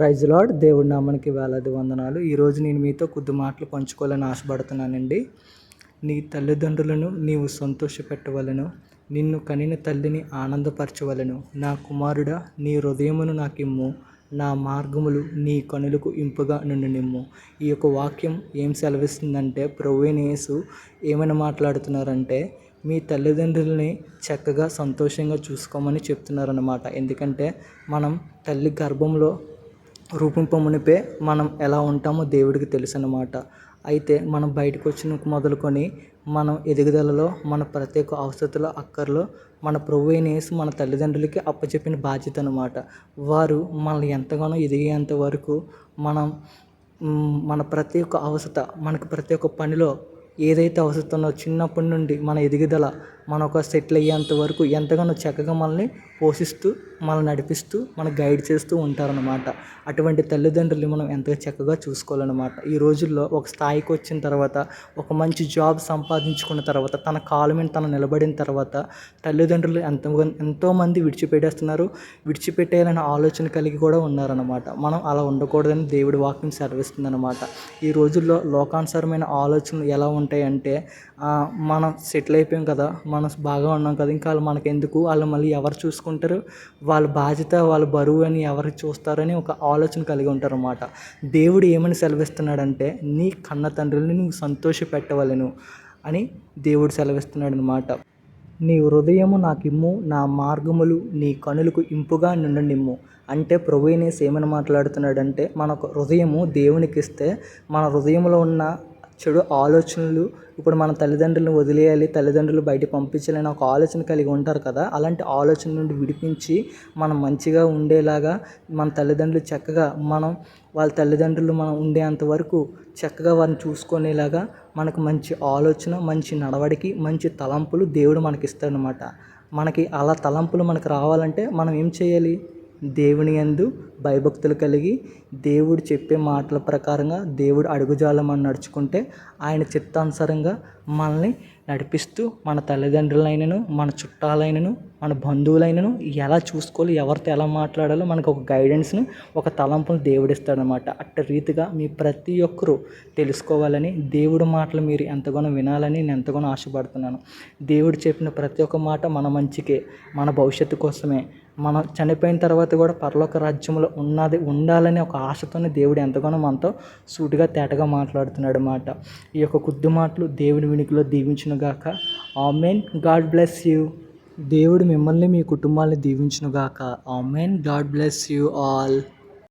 Praise lord దేవుడి నామానికి వేలాది వందనాలు. ఈరోజు నేను మీతో కొద్ది మాటలు పంచుకోవాలని ఆశపడుతున్నానండి. నీ తల్లిదండ్రులను నీవు సంతోషపెట్టవలను నిన్ను కనిన తల్లిని ఆనందపరచవలను. నా కుమారుడా నీ హృదయమును నాకిమ్ము నా మార్గములు నీ కనులకు ఇంపుగా నుండి నిమ్ము. ఈ యొక్క వాక్యం ఏం సెలవిస్తుందంటే ప్రభువైన ఏమైనా మాట్లాడుతున్నారంటే మీ తల్లిదండ్రులని చక్కగా సంతోషంగా చూసుకోమని చెప్తున్నారన్నమాట. ఎందుకంటే మనం తల్లి గర్భంలో రూపింపమునిపే మనం ఎలా ఉంటామో దేవుడికి తెలుసు అన్నమాట అయితే మనం బయటకు వచ్చిన మొదలుకొని మనం ఎదుగుదలలో మన ప్రత్యేక అవసరతలో అక్కర్లో మన ప్రభు అయిన యేసు మన తల్లిదండ్రులకి అప్పచెప్పిన బాధ్యత అనమాట వారు మనల్ని ఎంతగానో ఎదిగేంత వరకు మనం మన ప్రతి ఒక్క అవసరత మనకు ప్రతి ఒక్క పనిలో ఏదైతే అవసరం చిన్నప్పటి నుండి మన ఎదుగుదల మనం ఒక సెటిల్ అయ్యేంత వరకు ఎంతగానో చక్కగా మనల్ని పోషిస్తూ మనల్ని నడిపిస్తూ మనకు గైడ్ చేస్తూ ఉంటారనమాట అటువంటి తల్లిదండ్రులు మనం ఎంతగా చక్కగా చూసుకోవాలన్నమాట. ఈ రోజుల్లో ఒక స్థాయికి వచ్చిన తర్వాత ఒక మంచి జాబ్ సంపాదించుకున్న తర్వాత తన కాలు మీద తను నిలబడిన తర్వాత తల్లిదండ్రులు ఎంతో ఎంతోమంది విడిచిపెట్టేస్తున్నారు. విడిచిపెట్టేయాలనే ఆలోచన కలిగి కూడా ఉన్నారనమాట మనం అలా ఉండకూడదని దేవుడి వాక్యం సెలవిస్తుందన్నమాట. ఈ రోజుల్లో లోకానుసారమైన ఆలోచనలు ఎలా ఉంటాయంటే మనం సెటిల్ అయిపోయాం కదా మనం బాగా ఉన్నాం కదా ఇంకా వాళ్ళు మనకెందుకు? వాళ్ళు మళ్ళీ ఎవరు చూసుకుంటారు? వాళ్ళ బాధ్యత వాళ్ళ బరువు అని ఎవరు చూస్తారని ఒక ఆలోచన కలిగి ఉంటారు అన్నమాట దేవుడు ఏమని సెలవిస్తున్నాడంటే నీ కన్న తండ్రిని నువ్వు సంతోష పెట్టవలను అని దేవుడు సెలవిస్తున్నాడు అనమాట నీ హృదయము నాకిమ్ము నా మార్గములు నీ కనులకు ఇంపుగా నిండనిమ్ము. అంటే ప్రభునేసి ఏమని మాట్లాడుతున్నాడంటే మన హృదయము దేవునికి ఇస్తే మన హృదయంలో ఉన్న చెడు ఆలోచనలు ఇప్పుడు మన తల్లిదండ్రులను వదిలేయాలి తల్లిదండ్రులు బయట పంపించాలని ఒక ఆలోచన కలిగి ఉంటారు కదా అలాంటి ఆలోచన నుండి విడిపించి మనం మంచిగా ఉండేలాగా మన తల్లిదండ్రులు చక్కగా మనం వాళ్ళ తల్లిదండ్రులు మనం ఉండేంత వరకు చక్కగా వారిని చూసుకునేలాగా మనకు మంచి ఆలోచన మంచి నడవడికి మంచి తలంపులు దేవుడు మనకి ఇస్తాడనమాట మనకి అలా తలంపులు మనకు రావాలంటే మనం ఏం చేయాలి? దేవుని యందు భయభక్తులు కలిగి దేవుడు చెప్పే మాటల ప్రకారంగా దేవుడు అడుగుజాలం మనం నడుచుకుంటే ఆయన చిత్తానుసారంగా మనల్ని నడిపిస్తూ మన తల్లిదండ్రులైనను మన చుట్టాలైనను మన బంధువులైనను ఎలా చూసుకోవాలి ఎవరితో ఎలా మాట్లాడాలో మనకు ఒక గైడెన్స్ని ఒక తలంపును దేవుడు ఇస్తాడనమాట అట్ట రీతిగా మీ ప్రతి ఒక్కరూ తెలుసుకోవాలని దేవుడి మాటలు మీరు ఎంతగానో వినాలని నేను ఎంతగానో ఆశపడుతున్నాను. దేవుడు చెప్పిన ప్రతి ఒక్క మాట మన మంచికే మన భవిష్యత్తు కోసమే. మనం చనిపోయిన తర్వాత కూడా పరలోక రాజ్యంలో ఉన్నది ఉండాలనే ఒక ఆశతోనే దేవుడు ఎంతగానో మనతో సూటిగా తేటగా మాట్లాడుతున్నాడు అన్నమాట ఈ యొక్క కొద్ది మాటలు దేవుని వినికిలో దీవించిన దీవించునుగాక ఆమెన్. God bless you. దేవుడు మిమ్మల్ని మీ కుటుంబాన్ని దీవించునుగాక. Amen. God bless you all.